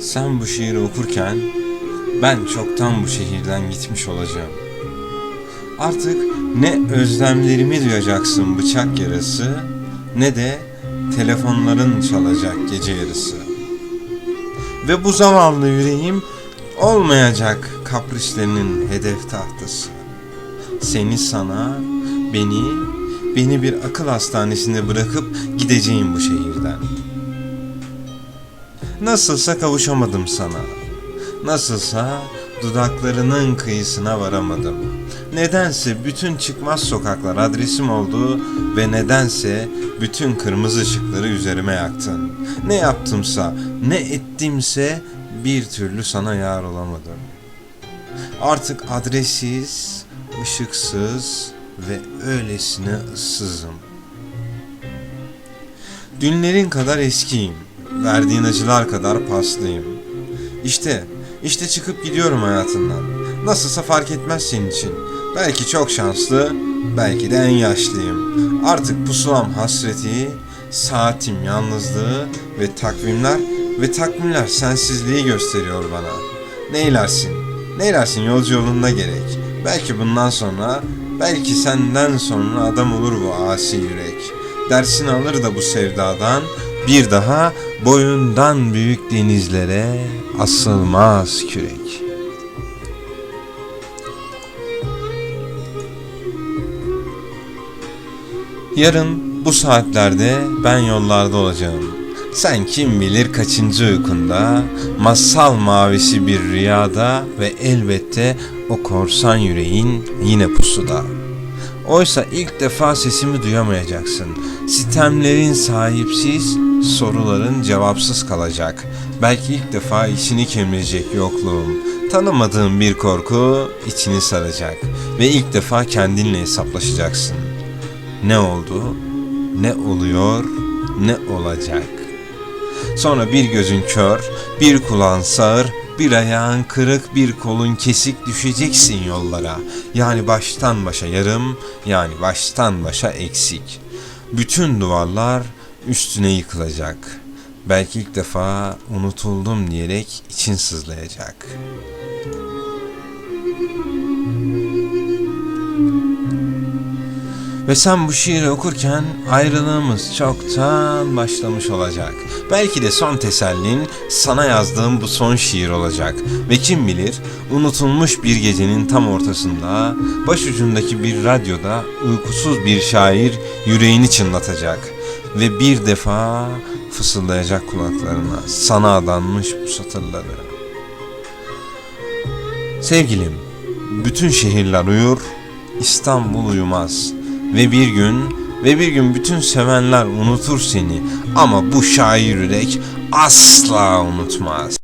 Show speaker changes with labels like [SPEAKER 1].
[SPEAKER 1] Sen bu şiiri okurken ben çoktan bu şehirden gitmiş olacağım. Artık ne özlemlerimi duyacaksın bıçak yarası ne de telefonların çalacak gece yarısı. Ve bu zavallı yüreğim olmayacak kaprislerinin hedef tahtası. Seni sana, beni, beni bir akıl hastanesinde bırakıp gideceğim bu şehirden. Nasılsa kavuşamadım sana. Nasılsa dudaklarının kıyısına varamadım. Nedense bütün çıkmaz sokaklar adresim oldu ve nedense bütün kırmızı ışıkları üzerime yaktın. Ne yaptımsa, ne ettimse bir türlü sana yar olamadım. Artık adressiz, ışıksız ve öylesine ıssızım. Dünlerin kadar eskiyim. Verdiğin acılar kadar paslıyım. İşte, işte çıkıp gidiyorum hayatından. Nasılsa fark etmez senin için. Belki çok şanslı, belki de en yaşlıyım. Artık pusulam hasreti, saatim yalnızlığı ve takvimler ve takvimler sensizliği gösteriyor bana. Neylersin? Neylersin yolcu yolunda gerek. Belki bundan sonra, belki senden sonra adam olur bu asi yürek. Dersini alır da bu sevdadan, bir daha boyundan büyük denizlere asılmaz kürek. Yarın bu saatlerde ben yollarda olacağım. Sen kim bilir kaçıncı uykunda, masal mavisi bir rüyada ve elbette o korsan yüreğin yine pusuda. Oysa ilk defa sesimi duyamayacaksın. Sitemlerin sahipsiz, soruların cevapsız kalacak. Belki ilk defa içini kemirecek yokluğum. Tanımadığın bir korku içini saracak ve ilk defa kendinle hesaplaşacaksın. Ne oldu? Ne oluyor? Ne olacak? Sonra bir gözün kör, bir kulağın sağır, bir ayağın kırık, bir kolun kesik düşeceksin yollara. Yani baştan başa yarım, yani baştan başa eksik. Bütün duvarlar üstüne yıkılacak. Belki ilk defa unutuldum diyerek için sızlayacak. Ve sen bu şiiri okurken ayrılığımız çoktan başlamış olacak. Belki de son tesellin sana yazdığım bu son şiir olacak. Ve kim bilir unutulmuş bir gecenin tam ortasında başucundaki bir radyoda uykusuz bir şair yüreğini çınlatacak. Ve bir defa fısıldayacak kulaklarına sana adanmış bu satırları. Sevgilim, bütün şehirler uyur, İstanbul uyumaz. Ve bir gün ve bir gün bütün sevenler unutur seni ama bu şair yürek asla unutmaz.